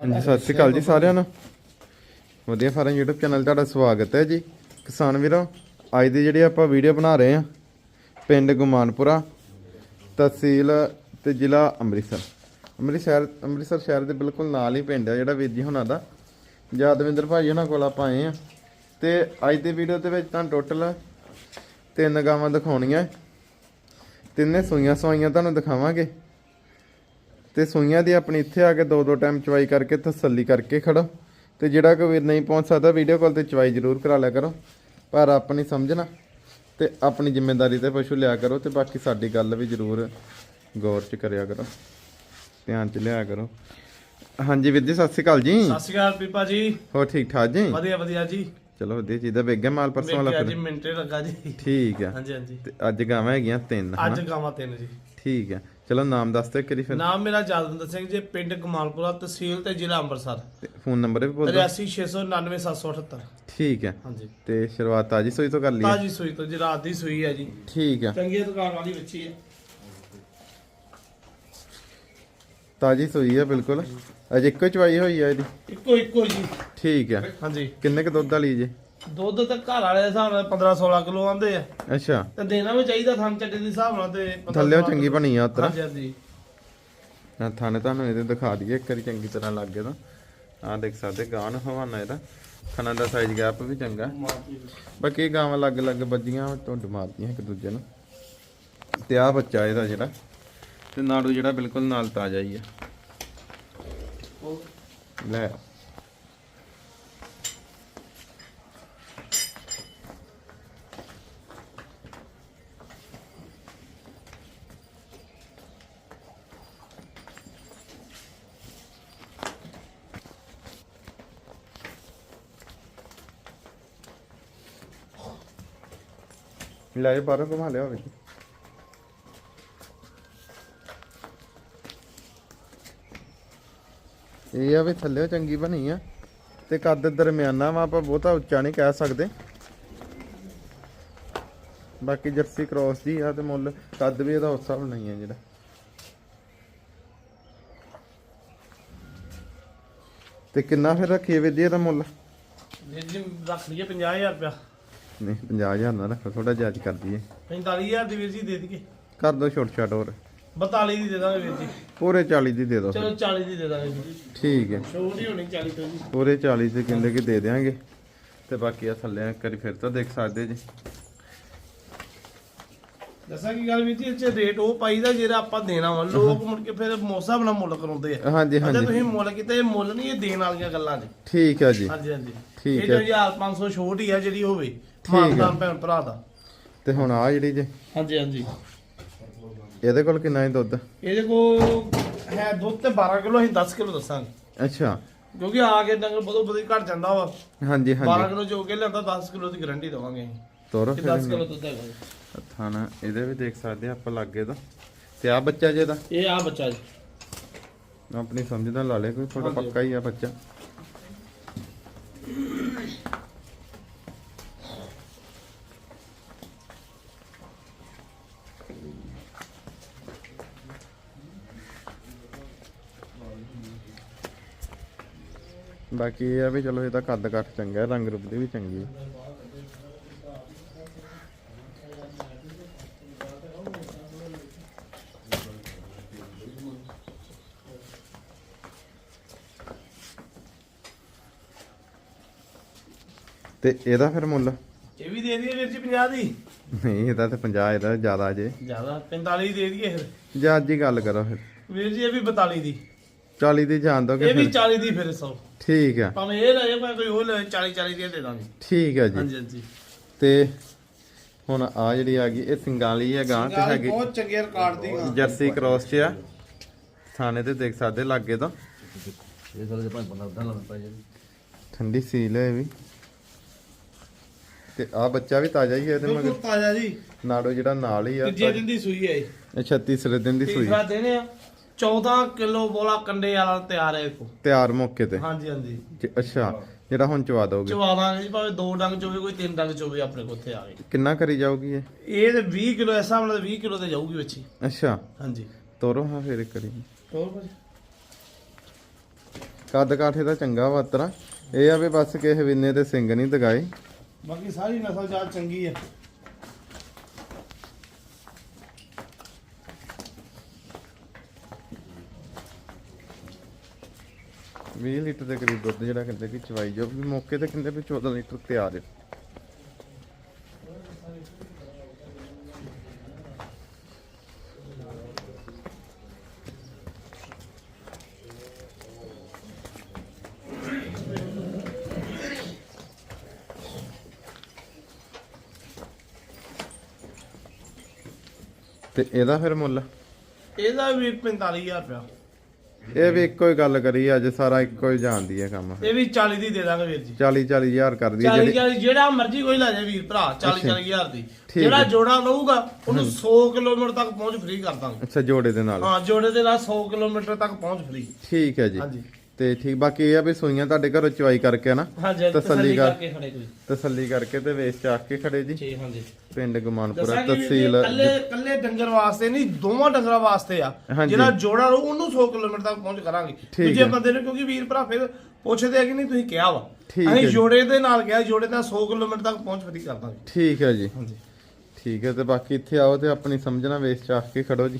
ਹਾਂਜੀ, ਸਤਿ ਸ਼੍ਰੀ ਅਕਾਲ ਜੀ ਸਾਰਿਆਂ ਨੂੰ। ਵਧੀਆ ਫਾਰਮ YouTube ਚੈਨਲ ਤੁਹਾਡਾ ਸਵਾਗਤ ਹੈ ਜੀ। ਕਿਸਾਨ ਵੀਰੋ, ਅੱਜ ਦੀ ਜਿਹੜੀ ਆਪਾਂ ਵੀਡੀਓ ਬਣਾ ਰਹੇ ਹਾਂ, ਪਿੰਡ ਗੁਮਾਨਪੁਰਾ, ਤਹਿਸੀਲ ਤੇ ਜ਼ਿਲ੍ਹਾ ਅੰਮ੍ਰਿਤਸਰ। ਅੰਮ੍ਰਿਤਸਰ ਅੰਮ੍ਰਿਤਸਰ ਸ਼ਹਿਰ ਦੇ ਬਿਲਕੁਲ ਨਾਲ ਹੀ ਪਿੰਡ ਹੈ ਜਿਹੜਾ ਵੀਰ ਜੀ ਹੁਣਾਂ ਦਾ। ਯਾਦਵਿੰਦਰ ਭਾਈ ਉਹਨਾਂ ਕੋਲ ਆਪਾਂ ਆਏ ਆ ਤੇ ਅੱਜ ਦੀ ਵੀਡੀਓ ਦੇ ਵਿੱਚ ਤੁਹਾਨੂੰ ਟੋਟਲ ਤਿੰਨ ਗਾਵਾਂ ਦਿਖਾਉਣੀਆਂ। ਤਿੰਨੇ ਸੂਈਆਂ ਸਵਾਈਆਂ ਤੁਹਾਨੂੰ ਦਿਖਾਵਾਂਗੇ। ਤੇ ਸੂਈਆਂ ਦੀ ਆਪਣੀ ਇੱਥੇ ਆ ਕੇ ਦੋ ਦੋ ਟਾਈਮ ਚਵਾਈ ਕਰਕੇ ਤਸੱਲੀ ਕਰਕੇ ਖੜੋ। ਤੇ ਜਿਹੜਾ ਕੋਈ ਨਹੀਂ ਪਹੁੰਚ ਸਕਦਾ ਵੀਡੀਓ ਕਾਲ ਤੇ ਚਵਾਈ ਜ਼ਰੂਰ ਕਰਾ ਲਿਆ ਕਰੋ। ਪਰ ਆਪਣੀ ਸਮਝਣਾ ਤੇ ਆਪਣੀ ਜ਼ਿੰਮੇਵਾਰੀ ਤੇ ਪਸ਼ੂ ਲਿਆ ਕਰੋ ਤੇ ਬਾਕੀ ਸਾਡੀ ਗੱਲ ਵੀ ਜ਼ਰੂਰ ਗੌਰ ਚ ਕਰਿਆ ਕਰੋ। ਧਿਆਨ ਚ ਲਿਆ ਕਰੋ। ਹਾਂਜੀ ਵੀਰ ਜੀ ਸਤਿ ਸ਼੍ਰੀ ਅਕਾਲ ਜੀ। ਸਤਿ ਸ਼੍ਰੀ ਅਕਾਲ ਪੀਪਾ ਜੀ। ਹੋਰ ਠੀਕ ਠਾਕ ਜੀ? ਵਧੀਆ ਵਧੀਆ ਜੀ। ਚਲੋ ਵਧੀਆ ਚੀਜ਼ ਦਾ ਵੇਗਿਆ ਮਾਲ ਪਰਸੋਂ ਵਾਲਾ ਜੀ ਫਿਰ। ਮਿੰਟੇ ਲੱਗਾ ਜੀ। ਠੀਕ ਆ। ਹਾਂਜੀ ਹਾਂਜੀ। ਤੇ ਅੱਜ ਗਾਵਾਂ ਹੈਗੀਆਂ ਤਿੰਨ ਅੱਜ ਗਾਵਾਂ ਤਿੰਨ ਜੀ। ਠੀਕ ਆ। ਚਲੋ ਨਾਮ ਦੱਸ ਦਿਓ ਕਰੀ ਫਿਰ। ਨਾਮ ਮੇਰਾ ਜਸਵਿੰਦਰ ਸਿੰਘ ਜੀ ਪਿੰਡ ਕਮਾਲਪੁਰਾ ਤਹਿਸੀਲ ਤੇ ਜ਼ਿਲ੍ਹਾ ਅੰਮ੍ਰਿਤਸਰ। ਫੋਨ ਨੰਬਰ ਵੀ ਬੋਲ ਦਿਓ। 83699 ਠੀਕ ਹੈ। ਹਾਂਜੀ। ਤੇ ਸ਼ੁਰੂਆਤ ਤਾਜੀ ਸੋਈ ਤੋਂ ਕਰ ਲਈ ਤਾਜੀ ਸੂਈ ਤੋਂ ਜੀ ਰਾਤ ਦੀ ਸੂਈ ਹੈ ਜੀ। ਠੀਕ ਆ ਚੰਗੀ ਦੁਕਾਨ ਵਾਲੀ ਬੱਚੀ ਹੈ। ਤਾਜੀ ਸੋਈ ਹੈ ਬਿਲਕੁਲ। ਅਜੇ ਇੱਕੋ ਚਵਾਈ ਹੋਈ ਹੈ ਇਹਦੀ? ਇੱਕੋ ਇੱਕੋ ਜੀ। ਠੀਕ ਹੈ। ਹਾਂਜੀ। ਕਿੰਨੇ ਕ ਦੁੱਧ ਵਾਲੀ ਜੇ? ਦੁੱਧ ਤਾਂ ਘਰ ਵਾਲੇ ਦੇ ਹਿਸਾਬ ਨਾਲ 15 16 ਕਿਲੋ ਆਂਦੇ ਆ। ਅੱਛਾ। ਤੇ ਦੇਣਾ ਵੀ ਚਾਹੀਦਾ ਥਣ ਚੱਡੇ ਦੇ ਹਿਸਾਬ ਨਾਲ ਤੇ 15 ਥੱਲੇ ਚੰਗੀ ਬਣੀ ਆ ਉਤਰਾ। ਹਾਂਜੀ ਹਾਂਜੀ। ਨਾ ਥਾਣੇ ਤੁਹਾਨੂੰ ਇਹਦੇ ਦਿਖਾ ਦਈਏ ਇੱਕ ਵਾਰੀ ਚੰਗੀ ਤਰ੍ਹਾਂ ਲੱਗ ਗਿਆ ਤਾਂ। ਆਹ ਦੇਖ ਸਕਦੇ ਗਾਂ ਨੂੰ ਹਵਾਨਾ ਇਹਦਾ। ਖਾਣਾ ਦਾ ਸਾਈਜ਼ ਗੈਪ ਵੀ ਚੰਗਾ। ਬਾਕੀ ਇਹ ਗਾਵਾਂ ਲੱਗ ਲੱਗ ਵੱਜੀਆਂ ਢੁੱਡ ਮਾਰਦੀਆਂ ਇੱਕ ਦੂਜੇ ਨੂੰ। ਤੇ ਆਹ ਬੱਚਾ ਇਹਦਾ ਜਿਹੜਾ ਤੇ ਨਾੜੂ ਜਿਹੜਾ ਬਿਲਕੁਲ ਨਾਲ ਤਾਜ਼ਾ ਹੀ ਆ। ਲੈ। ਲੈ ਬਾਹਰੋਂ ਘੁਮਾ ਲਿਆ ਹੋਵੇ ਇਹ ਆ ਵੀ ਥੱਲੇ ਚੰਗੀ ਬਣੀ ਆ। ਤੇ ਕੱਦ ਦਰਮਿਆਨਾ ਵਾ ਆਪਾਂ ਬਹੁਤਾ ਉੱਚਾ ਨਹੀਂ ਕਹਿ ਸਕਦੇ। ਬਾਕੀ ਜਰਸੀ ਕ੍ਰੋਸ ਦੀ ਆ ਤੇ ਮੁੱਲ, ਕੱਦ ਵੀ ਇਹਦਾ ਉਸ ਹਿਸਾਬ ਨਹੀਂ ਆ ਜਿਹੜਾ। ਤੇ ਕਿੰਨਾ ਫਿਰ ਰੱਖੀਏ ਵੀ ਇਹਦਾ ਮੁੱਲ? ਜੀ ਜੀ, ਰੱਖ ਲਈਏ 50000 ਰੁਪਇਆ। ਨਹੀਂ 50000 ਨਾ ਰੱਖੋ ਥੋੜਾ ਜਾਇਜ਼ ਕਰ ਦਈਏ। 45000 ਦੀ ਵੀਰ ਜੀ ਦੇ ਦਈਏ। ਕਰ ਦੋ ਛੋਟ ਛਾਟ ਹੋਰ। 42 ਦੀ ਦੇ ਦਾਂਗੇ ਵੀਰ ਜੀ। ਪੂਰੇ 40 ਦੀ ਦੇ ਦੋ। ਚਲੋ 40 ਦੀ ਦੇ ਦਾਂਗੇ ਜੀ। ਠੀਕ ਹੈ। ਛੋਟ ਹੋਣੀ 40 ਤੋਂ ਜੀ। ਪੂਰੇ 40 ਦੇ ਕਹਿੰਦੇ ਕਿ ਦੇ ਦੇਾਂਗੇ ਤੇ ਬਾਕੀ ਆ ਥੱਲੇ ਇੱਕ ਵਾਰੀ ਫਿਰ ਤਾਂ ਦੇਖ ਸਕਦੇ ਜੀ। ਦੱਸਾਂ ਕੀ ਗੱਲ ਵੀਰ ਜੀ 'ਚ ਰੇਟ ਉਹ ਪਾਈਦਾ ਜਿਹੜਾ ਆਪਾਂ ਦੇਣਾ ਵਾ ਲੋਕ ਮੁੜ ਕੇ ਫਿਰ ਮੋਸਾ ਬਣਾ ਮੁੱਲ ਕਰਾਉਂਦੇ ਆ। ਹਾਂਜੀ ਹਾਂਜੀ। ਤੁਸੀਂ ਮੁੱਲ ਕੀਤਾ ਇਹ ਮੁੱਲ ਨਹੀਂ ਇਹ ਦੇਣ ਵਾਲੀਆਂ ਗੱਲਾਂ ਨੇ। ਠੀਕ ਹੈ ਜੀ। ਹਾਂਜੀ ਹਾਂਜੀ। ਠੀਕ ਇਹ ਜੋ 1500 ਛੋਟ ਹੀ ਆ ਜਿਹੜੀ ਹੋਵੇ ਹੈ। ਮਾਨਦਾਨ ਭੈਣ ਭਰਾ ਦਾ। ਤੇ ਹੁਣ ਆ ਜਿਹੜੀ ਜੇ। ਹਾਂਜੀ ਹਾਂਜੀ। ਇਹਦੇ ਕੋਲ ਕਿੰਨਾ ਹੈ ਦੁੱਧ? ਇਹਦੇ ਕੋ ਹੈ ਦੁੱਧ ਤੇ 12 ਕਿਲੋ ਅਸੀਂ 10 ਕਿਲੋ ਦੱਸਾਂਗੇ। ਅੱਛਾ। ਕਿਉਂਕਿ ਆ ਕੇ ਡੰਗਰ ਬਦੋ ਬਦੀ ਘਟ ਜਾਂਦਾ ਵਾ। ਹਾਂਜੀ 12 ਹਾਂਜੀ ਕਿਲੋ ਜੋ ਕੇ ਲਿਆਂਦਾ 10 ਕਿਲੋ ਦੀ ਗਾਰੰਟੀ ਦਵਾਂਗੇ ਅਸੀਂ। ਤੋਰੋ ਫਿਰ 10 ਕਿਲੋ ਦੁੱਧ ਹੈਗਾ ਥਾਣਾ ਇਹਦੇ ਵੀ ਦੇਖ ਸਕਦੇ ਆ ਆਪਾਂ ਲੱਗੇ ਤਾਂ। ਤੇ ਆ ਬੱਚਾ ਜੇ ਦਾ? ਇਹ ਆ ਬੱਚਾ ਜੀ। ਆਪਣੀ ਸਮਝ ਲਾ ਲਿਆ ਕੋਈ ਥੋੜਾ ਹਾਂਜੀ। ਪੱਕਾ ਹੀ ਆ ਬੱਚਾ। ਬਾਕੀ ਇਹ ਆ ਵੀ ਚਲੋ ਇਹਦਾ ਕੱਦ ਕੱਟ ਚੰਗਾ ਰੰਗ ਰੂਪ ਦੀ ਵੀ ਚੰਗੀ ਹੈ ਤੇ ਇਹਦਾ ਫਿਰ ਮੁੱਲ? ਇਹ ਵੀ ਦੇ ਦਈਏ ਵੀਰ ਜੀ 50 ਦੀ? ਨਹੀਂ ਇਹਦਾ ਤੇ 50 ਇਹਦਾ ਜ਼ਿਆਦਾ ਜੇ। ਜ਼ਿਆਦਾ 45 ਦੀ ਦੇ ਦਈਏ ਫਿਰ। ਜਾਂ ਅੱਜ ਹੀ ਗੱਲ ਕਰੋ ਫਿਰ। ਵੀਰ ਜੀ ਇਹ ਵੀ 42 ਦੀ। 40 ਦੀ ਜਾਣ ਦੋਗੇ ਇਹ ਵੀ ਫਿਰ? 40 ਦੀ ਫਿਰ ਸੌ। ਠੀਕ ਹੈ ਭਾਵੇਂ ਇਹ ਲੈ ਜਾਏ ਭਾਵੇਂ ਕੋਈ ਹੋਰ ਲੈ ਜਾਏ, 40 40 ਦੀ ਦੇ ਦਾਂਗੇ। ਠੀਕ ਹੈ ਜੀ। ਹਾਂਜੀ ਹਾਂਜੀ। ਤੇ ਹੁਣ ਆ ਜਿਹੜੀ ਆ ਗਈ ਇਹ ਸਿੰਗਾਂ ਵਾਲੀ ਹੈ ਗਾਂ ਤੇ ਹੈਗੀ ਬਹੁਤ ਚੰਗੇ ਰਿਕਾਰਡ ਦੀ ਗਾਂ। ਜਰਸੀ ਕ੍ਰੋਸ ਚ ਆ। ਥਾਣੇ ਤੇ ਦੇਖ ਸਕਦੇ ਲਾਗੇ ਤੋਂ। ਇਹ ਸਾਲੇ ਦੇ ਭਾਵੇਂ ਬੰਦਾ ਉਦਾਂ ਲਾਉਣਾ ਪੈ ਜਾਵੇ ਠੰਡੀ ਸੀਲ ਹੈ ਇਹ ਵੀ। ਤੇ ਆ ਬੱਚਾ ਵੀ ਤਾਜ਼ਾ ਹੀ ਹੈ ਇਹਦੇ ਬਿਲਕੁਲ ਮਗਰ ਤਾਜ਼ਾ ਜੀ। ਨਾੜੋ ਜਿਹੜਾ ਨਾਲ ਹੀ ਆ ਤੀਜੇ ਦਿਨ ਦੀ ਸੂਈ ਹੈ ਇਹ। ਇਹ 36 ਦਿਨ ਦੀ ਸੂਈ। ਤੀਸਰਾ ਦਿਨ ਆ। 14 ਕਿਲੋ ਬੋਲਾ ਕੰਡੇ ਵਾਲਾ ਤਿਆਰ ਹੈ ਇਹ ਤਿਆਰ ਮੌਕੇ ਤੇ। ਹਾਂਜੀ ਹਾਂਜੀ। ਜੀ, ਅੱਛਾ ਜਿਹੜਾ ਹੁਣ ਚਵਾ ਦੋਗੇ? ਚਵਾ ਦਾਂਗੇ ਜੀ ਭਾਵੇਂ ਦੋ ਡੰਗ ਚੋਵੇ ਕੋਈ ਤਿੰਨ ਡੰਗ ਚੋਵੇ ਆਪਣੇ ਕੋਲ ਉੱਥੇ ਆ ਗਏ ਕਿੰਨਾ ਕਰੀ ਜਾਊਗੀ ਇਹ? ਇਹ ਤੇ 20 ਕਿਲੋ ਇਸ ਹਿਸਾਬ ਨਾਲ 20 ਕਿਲੋ ਤੇ ਜਾਊਗੀ ਹੀ। ਅੱਛਾ। ਹਾਂਜੀ। ਤੋਰੋ ਹਾਂ ਫਿਰ ਕਰੀ ਹੋਰ ਭਾਜੀ। ਕੱਦ ਕਾਠੇ ਦਾ ਚੰਗਾ ਵਾਤਰਾ। ਇਹ ਆ ਵੀ ਬਸ ਕਿਸੇ ਵਿੰਨੇ ਤੇ ਸਿੰਘ ਨਹੀਂ ਦਗਾਏ। ਬਾਕੀ ਸਾਰੀ ਨਸਲ ਜਾਤ ਚੰਗੀ ਹੈ ਵੀਹ ਲੀਟਰ ਦੇ ਕਰੀਬ ਦੁੱਧ ਜਿਹੜਾ ਕਹਿੰਦੇ ਕਿ ਚਵਾਈ ਜੋ ਵੀ ਮੌਕੇ ਤੇ ਕਹਿੰਦੇ ਵੀ 14 ਲੀਟਰ ਤਿਆਰ ਹੈ ਤੇ ਇਹਦਾ ਫਿਰ ਮੁੱਲ? ਇਹਦਾ ਵੀ 45000 ਰੁਪਇਆ। ਇਹ ਵੀ ਇੱਕੋ ਹੀ ਗੱਲ ਕਰੀ ਅੱਜ ਸਾਰਾ ਇੱਕੋ ਹੀ ਜਾਣਦੀ ਹੈ ਕੰਮ। ਇਹ ਵੀ 40 ਦੀ ਦੇ ਦਾਂਗੇ ਵੀਰ ਜੀ। 40 40 ਹਜ਼ਾਰ ਕਰਦੀ ਹੈ 40 ਜਿਹੜੀ 40 ਜਿਹੜਾ ਮਰਜ਼ੀ ਕੋਈ ਲੈ ਜਾਏ ਵੀਰ ਭਰਾ 40 ਅੱਛਾ। 40000 ਦੀ। ਜਿਹੜਾ। ਜੋੜਾ ਲਊਗਾ ਉਹਨੂੰ 100 ਕਿਲੋਮੀਟਰ ਤੱਕ ਪਹੁੰਚ ਫ੍ਰੀ ਕਰ ਦਾਂਗੇ। ਅੱਛਾ ਜੋੜੇ ਦੇ ਨਾਲ। ਹਾਂ ਜੋੜੇ ਦੇ ਨਾਲ 100 ਕਿਲੋਮੀਟਰ ਤੱਕ ਪਹੁੰਚ ਫ੍ਰੀ ਠੀਕ ਹੈ ਜੀ। ਹਾਂਜੀ। ਤੇ ਠੀਕ ਬਾਕੀ ਇਹ ਆ ਵੀ ਸੂਈਆਂ ਤੁਹਾਡੇ ਘਰੋਂ ਚਵਾਈ ਕਰਕੇ ਨਾ ਹਾਂਜੀ ਤਸੱਲੀ ਤਸੱਲੀ ਕਰ- ਕਰਕੇ ਖੜੇ ਕੋਈ। ਤਸੱਲੀ ਕਰਕੇ ਤੇ ਵੇਚ ਚਾਕ ਕੇ ਖੜੇ ਜੀ। ਠੀਕ ਹਾਂਜੀ ਪਿੰਡ ਗੁਮਾਨਪੁਰਾ ਤਹਿਸੀਲ ਕੱਲੇ ਕੱਲੇ ਡੰਗਰ ਵਾਸਤੇ ਨਹੀਂ ਦੋਵਾਂ ਡੰਗਰਾਂ ਵਾਸਤੇ ਆ। ਜਿਹੜਾ ਜੋੜਾ ਰਹੂ ਉਹਨੂੰ 100 ਕਿਲੋਮੀਟਰ ਤੱਕ ਪਹੁੰਚ ਕਰਾਂਗੇ। ਠੀਕ ਦੂਜੇ। ਬੰਦੇ ਨੂੰ ਕਿਉਂਕਿ ਵੀਰ ਭਰਾ ਫਿਰ ਪੁੱਛਦੇ ਆ ਕਿ ਨਹੀਂ ਤੁਸੀਂ ਕਿਹਾ ਵਾ। ਅਸੀਂ ਜੀ। ਜੋੜੇ ਦੇ ਨਾਲ ਕਿਹਾ ਜੋੜੇ ਨਾਲ 100 ਕਿਲੋਮੀਟਰ ਤੱਕ ਪਹੁੰਚ ਫਰੀ ਕਰ ਦਾਂਗੇ। ਠੀਕ ਹੈ ਜੀ। ਹਾਂਜੀ ਠੀਕ ਹੈ ਤੇ ਬਾਕੀ ਇੱਥੇ ਆਓ ਤੇ ਆਪਣੀ ਸਮਝਣਾ ਵੇਚ ਚਾਕ ਕੇ ਖੜੋ ਜੀ।